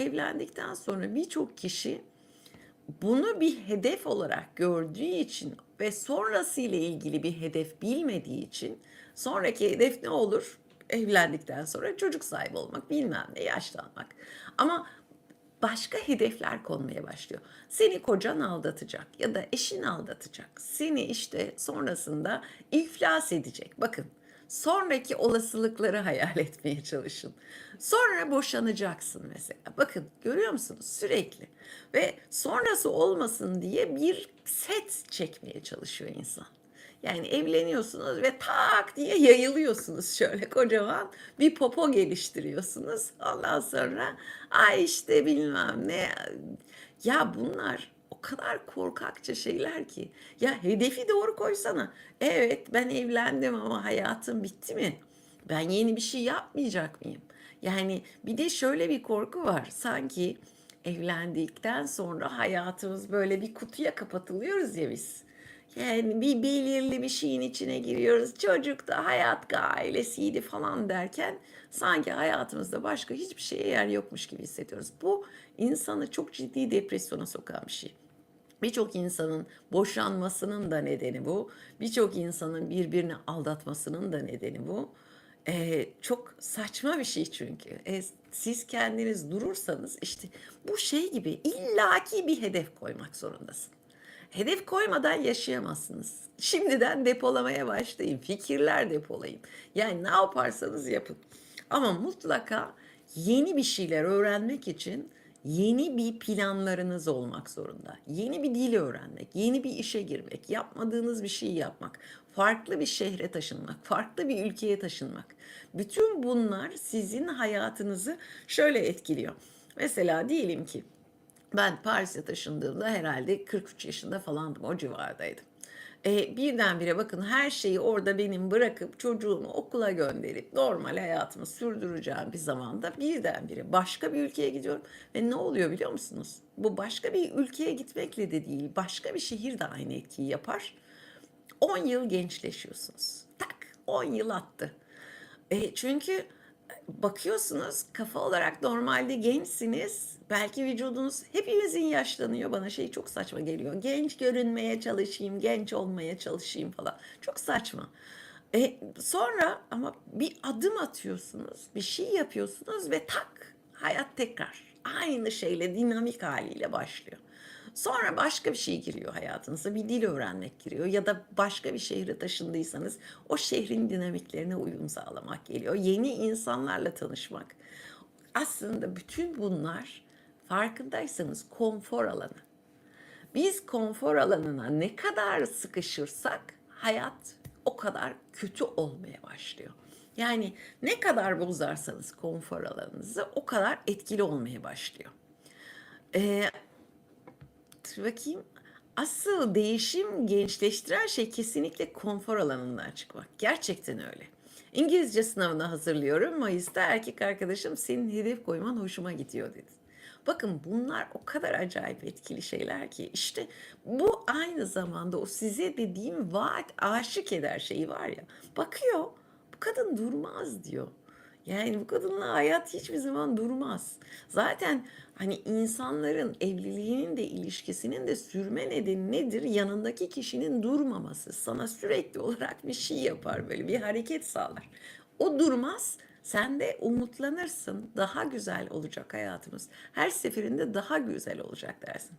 evlendikten sonra birçok kişi bunu bir hedef olarak gördüğü için ve sonrası ile ilgili bir hedef bilmediği için sonraki hedef ne olur? Evlendikten sonra çocuk sahibi olmak, bilmem ne, yaşlanmak. Ama başka hedefler konmaya başlıyor. Seni kocan aldatacak ya da eşin aldatacak. Seni işte sonrasında iflas edecek. Bakın sonraki olasılıkları hayal etmeye çalışın. Sonra boşanacaksın mesela. Bakın görüyor musunuz sürekli. Ve sonrası olmasın diye bir set çekmeye çalışıyor insan. Yani evleniyorsunuz ve tak diye yayılıyorsunuz şöyle kocaman bir popo geliştiriyorsunuz. Ondan sonra ay işte bilmem ne. Ya bunlar o kadar korkakça şeyler ki. Ya hedefi doğru koysana. Evet ben evlendim ama hayatım bitti mi? Ben yeni bir şey yapmayacak mıyım? Yani bir de şöyle bir korku var. Sanki evlendikten sonra hayatımız böyle bir kutuya kapatılıyoruz ya biz. Yani bir belirli bir şeyin içine giriyoruz. Çocuk da hayat ailesiydi falan derken sanki hayatımızda başka hiçbir şeye yer yokmuş gibi hissediyoruz. Bu insanı çok ciddi depresyona sokan bir şey. Birçok insanın boşanmasının da nedeni bu. Birçok insanın birbirini aldatmasının da nedeni bu. Ee, çok saçma bir şey çünkü. Ee, siz kendiniz durursanız işte bu şey gibi illaki bir hedef koymak zorundasın. Hedef koymadan yaşayamazsınız. Şimdiden depolamaya başlayın. Fikirler depolayın. Yani ne yaparsanız yapın. Ama mutlaka yeni bir şeyler öğrenmek için yeni bir planlarınız olmak zorunda. Yeni bir dil öğrenmek, yeni bir işe girmek, yapmadığınız bir şeyi yapmak, farklı bir şehre taşınmak, farklı bir ülkeye taşınmak. Bütün bunlar sizin hayatınızı şöyle etkiliyor. Mesela diyelim ki ben Paris'e taşındığımda herhalde 43 yaşında falandım, o civardaydım. E, birdenbire bakın her şeyi orada benim bırakıp çocuğumu okula gönderip normal hayatımı sürdüreceğim bir zamanda birdenbire başka bir ülkeye gidiyorum. Ve ne oluyor biliyor musunuz? Bu başka bir ülkeye gitmekle de değil, başka bir şehir de aynı etkiyi yapar. 10 yıl gençleşiyorsunuz. Tak 10 yıl attı. E, çünkü bakıyorsunuz kafa olarak normalde gençsiniz. Belki vücudunuz hepimizin yaşlanıyor. Bana şey çok saçma geliyor. Genç görünmeye çalışayım, genç olmaya çalışayım falan. Çok saçma. E, sonra ama bir adım atıyorsunuz, bir şey yapıyorsunuz ve tak hayat tekrar aynı şeyle dinamik haliyle başlıyor. Sonra başka bir şey giriyor hayatınıza. Bir dil öğrenmek giriyor ya da başka bir şehre taşındıysanız o şehrin dinamiklerine uyum sağlamak geliyor. Yeni insanlarla tanışmak. Aslında bütün bunlar farkındaysanız konfor alanı. Biz konfor alanına ne kadar sıkışırsak hayat o kadar kötü olmaya başlıyor. Yani ne kadar bozarsanız konfor alanınızı o kadar etkili olmaya başlıyor. Ee, bakayım. Asıl değişim gençleştiren şey kesinlikle konfor alanından çıkmak. Gerçekten öyle. İngilizce sınavına hazırlıyorum. Mayıs'ta erkek arkadaşım senin hedef koyman hoşuma gidiyor dedi. Bakın bunlar o kadar acayip etkili şeyler ki işte bu aynı zamanda o size dediğim vaat aşık eder şeyi var ya. Bakıyor bu kadın durmaz diyor. Yani bu kadınla hayat hiçbir zaman durmaz. Zaten hani insanların evliliğinin de ilişkisinin de sürme nedeni nedir? Yanındaki kişinin durmaması. Sana sürekli olarak bir şey yapar böyle bir hareket sağlar. O durmaz. Sen de umutlanırsın. Daha güzel olacak hayatımız. Her seferinde daha güzel olacak dersin.